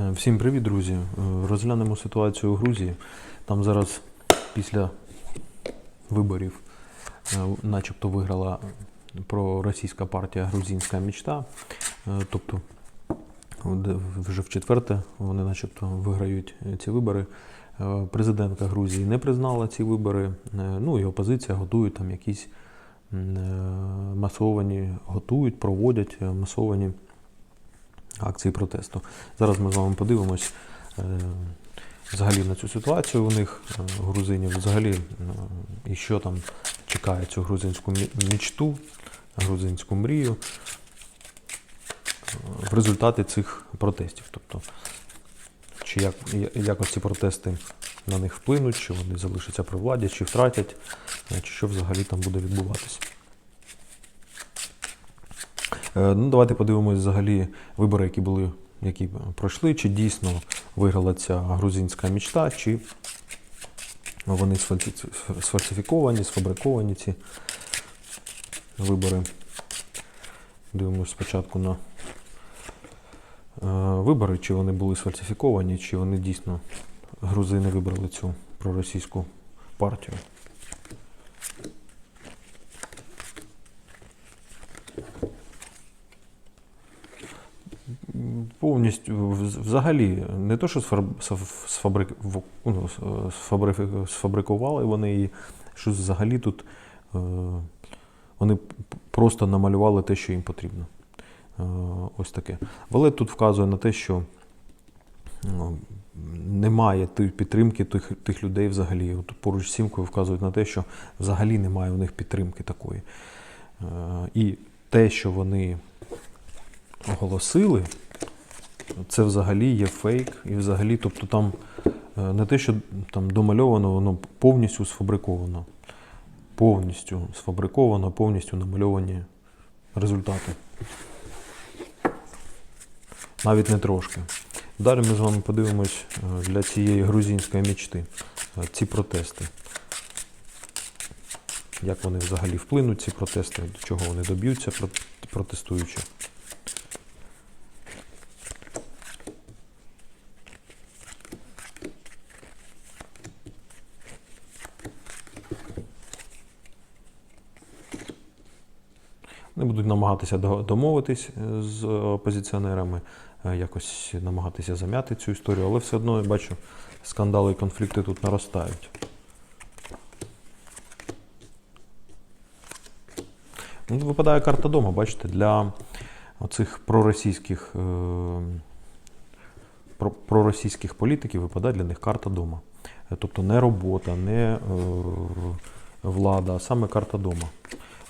Е, Всім привіт, друзі. Е, Розглянемо ситуацію у Грузії. Там зараз після виборів, е, начебто, виграла проросійська партія Грузинська мічта. Тобто, вже в четверте вони начебто виграють ці вибори. Президентка Грузії не признала ці вибори. Ну і опозиція готує там якісь масовані, готують, проводять масовані акції протесту. Зараз ми з вами подивимось е, взагалі на цю ситуацію у них, е, грузинів, взагалі, е, і що там чекає цю грузинську мі- мічту, грузинську мрію в результаті цих протестів. Тобто, чи як, якось ці протести на них вплинуть, чи вони залишаться при владі, чи втратять, чи що взагалі там буде відбуватися. Е, Ну, давайте подивимось взагалі вибори, які були, які пройшли, чи дійсно виграла ця грузинська мічта, чи вони сфальсифіковані, сфабриковані ці вибори. Дивимось спочатку на е, вибори, чи вони були сфальсифіковані, чи вони дійсно грузини вибрали цю проросійську партію. Повністю взагалі не то, що ну, сфабрикували вони її, що взагалі тут е, вони просто намалювали те, що їм потрібно. Е, ось таке. Валет тут вказує на те, що ну, немає підтримки тих, тих людей взагалі. От поруч з сімкою вказують на те, що взагалі немає у них підтримки такої. Е, і те, що вони оголосили, це взагалі є фейк, і взагалі, тобто там е, не те, що там домальовано, воно повністю сфабриковано. Повністю сфабриковано, повністю намальовані результати. Навіть не трошки. Далі ми з вами подивимось е, для цієї грузинської мічти е, ці протести. Як вони взагалі вплинуть, ці протести, до чого вони доб'ються, про- протестуючи. Вони будуть намагатися домовитись е, з опозиціонерами, е, якось намагатися зам'яти цю історію, але все одно я бачу, скандали і конфлікти тут наростають. Ну, випадає карта дома, бачите, для оцих проросійських, е, проросійських політиків випадає для них карта дома. Тобто не робота, не влада, а саме карта дома.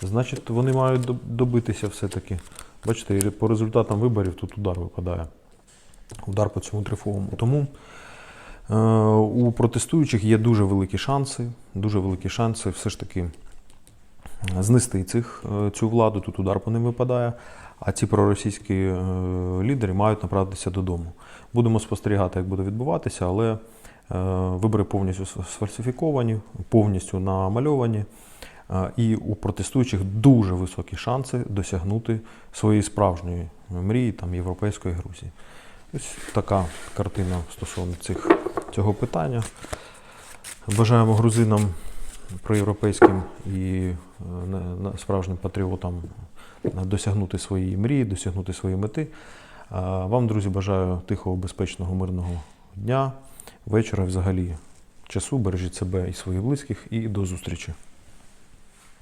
Значить, вони мають добитися все-таки. Бачите, по результатам виборів тут удар випадає. Удар по цьому трифовому. Тому е, у протестуючих є дуже великі шанси, дуже великі шанси все ж таки знести цих, е, цю владу. Тут удар по ним випадає. А ці проросійські е, лідери мають направитися додому. Будемо спостерігати, як буде відбуватися, але е, вибори повністю сфальсифіковані, повністю намальовані. І у протестуючих дуже високі шанси досягнути своєї справжньої мрії там, європейської Грузії. Ось така картина стосовно цих, цього питання. Бажаємо грузинам проєвропейським і е, справжнім патріотам досягнути своєї мрії, досягнути своєї мети. Вам, друзі, бажаю тихого, безпечного, мирного дня, вечора, взагалі часу. Бережіть себе і своїх близьких, і до зустрічі.